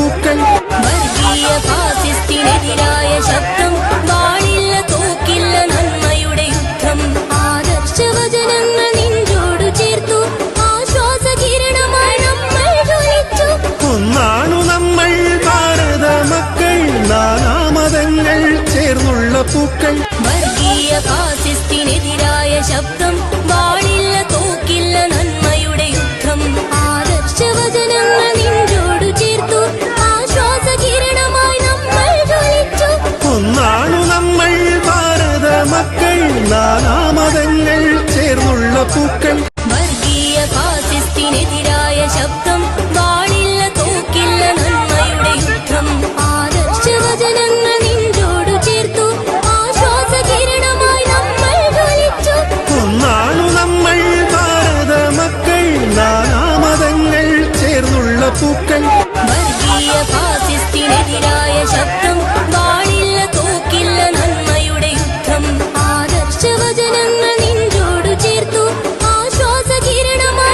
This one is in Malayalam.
പൂക്കൾ വർഗീയ ഫാസിസ്റ്റിനെതിരായ ശബ്ദം വാളില്ല തോക്കില്ല നന്മയുടെ യുദ്ധം. ആദർശവചനങ്ങൾ നിന്നോട് ചേർത്തു ആശ്വാസ കിരണമായി നമ്മൾ ജ്വലിച്ചു. ഒന്നാണു നമ്മൾ ഭാരത മക്കൾ നാനാമതങ്ങൾ ചേർന്നുള്ള പൂക്കൾ. വർഗീയ ഫാസിസ്റ്റിനെതിരായ ശബ്ദം നാനാമതങ്ങൾ ചേർന്നുള്ള പൂക്കൾ. വർഗീയ ഫാസിസ്റ്റിനെതിരായ ശബ്ദം വാളില്ല തോക്കില്ല നന്മയുടെ യുദ്ധം. ആദർശവചനങ്ങൾ നിന്നോട് ചേർത്തു ആശ്വാസ കിരണമായി നമ്മൾ ജ്വലിച്ചു ഒന്നാണു നമ്മൾ ഭാരത മക്കൾ നാനാമതങ്ങൾ ചേർന്നുള്ള പൂക്കൾ.